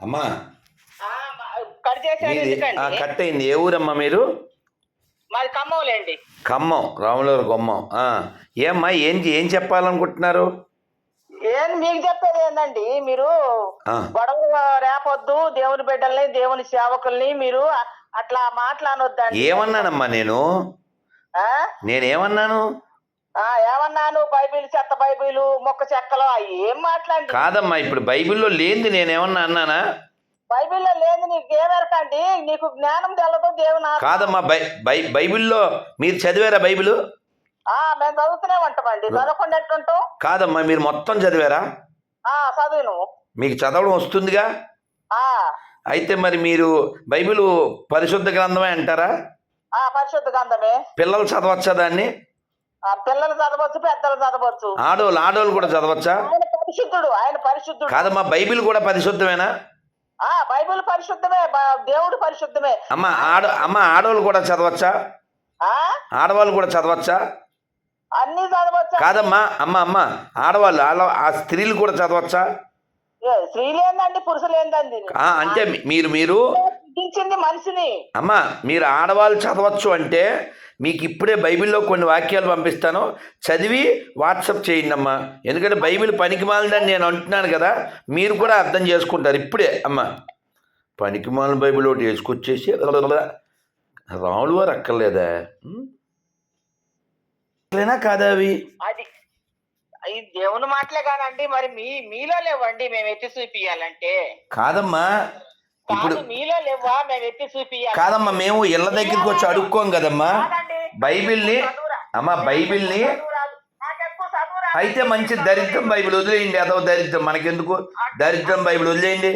అమ్మా. ఆ, కట్ అయింది. ఏ ఊరమ్మా మీరు? మాది ఖమ్మంలేండి. ఖమ్మం రాములూరు ఖమ్మం ఆ. ఏమ్మా ఏం ఏం చెప్పాలనుకుంటున్నారు? ఏం మీకు చెప్పేది ఏందండి? మీరు. గొడవ రేపొద్దు దేవుని బిడ్డల్ని దేవుని సేవకుల్ని మీరు అట్లా మాట్లాడొద్దండి. ఏమన్నానమ్మా నేను? ఆ? నేనేమన్నాను? ఆ, ఏమన్నాను బైబిల్ చెత్త బైబిల్ మొక్క చెక్కలు అవి ఏం మాట్లాడి కాదమ్మా ఇప్పుడు బైబిల్లో లేనిది నేనేమన్నా అన్నానా? బైబిల్లో లేదు నీకు ఏమెరకండి నీకు జ్ఞానం తెలదు దేవుని ఆత్మ. కాదమ్మా బై బై బైబిల్లో మీరు చదివారా బైబిల్? ఆ మేము చదువుతూనే ఉంటామండి. చదవకుండా ఎట్టుంటాం కాదమ్మా మీరు మొత్తం చదివారా? ఆ చదువును. మీకు చదవడం వస్తుందిగా? ఆ. అయితే మరి మీరు బైబిల్ పరిశుద్ధ గ్రంథమే అంటారా? ఆ పరిశుద్ధ గంధమే పిల్లలు చదవచ్చా దాన్ని? పిల్లలు చదవచ్చు పెద్దలు చదవచ్చు. ఆడోళ్ళు ఆడోళ్ళు కూడా చదవచ్చా? ఆయన పరిశుద్ధుడు ఆయన పరిశుద్ధుడు. కాదమ్మా బైబిల్ కూడా పరిశుద్ధమేనా? ఆ బైబిల్ పరిశుద్ధమే బ- దేవుడు పరిశుద్ధమే. అమ్మ ఆడ అమ్మ ఆడవాళ్ళు కూడా చదవచ్చా? ఆ? ఆడవాళ్ళు కూడా చదవచ్చా? అన్ని చదవచ్చు? కాదమ్మా అమ్మ అమ్మ ఆడవాళ్ళు ఆడ ఆ స్త్రీలు కూడా చదవచ్చా? ఏ, స్త్రీలేందండి పురుషులేందండి? ఆ, అంటే మీరు మీరు సృష్టించింది మనిషిని. అమ్మ మీరు ఆడవాళ్ళు చదవచ్చు అంటే మీకు ఇప్పుడే బైబిల్లో కొన్ని వాక్యాలు పంపిస్తాను. చదివి వాట్సప్ చేయండి అమ్మా. ఎందుకంటే బైబిల్ పనికి మాలిందని నేను అంటున్నాను కదా మీరు కూడా అర్థం చేసుకుంటారు ఇప్పుడే అమ్మ. పనికి మాలిన బైబిల్ ఒకటి వేసుకొచ్చేసి రాములు వారు అక్కర్లేదా? అట్లేనా కాదా అవి? అది దేవుని మాటలే కానండి మరి మీ మీలో లేవండి మేము ఎత్తి చూపియాలంటే. కాదమ్మా. ఇప్పుడు కాదు మీలో లేవా మేము ఎత్తి చూపియాలి కాదమ్మా మేము ఇళ్ళ దగ్గరికి వచ్చి అడుక్కోం కదమ్మా. బైబిల్ని. అమ్మ బైబిల్ని. అయితే మంచి దరిద్రం బైబిల్ వదిలేయండి. అదో దరిద్రం. మనకెందుకు? దరిద్రం బైబిల్ వదిలేయండి.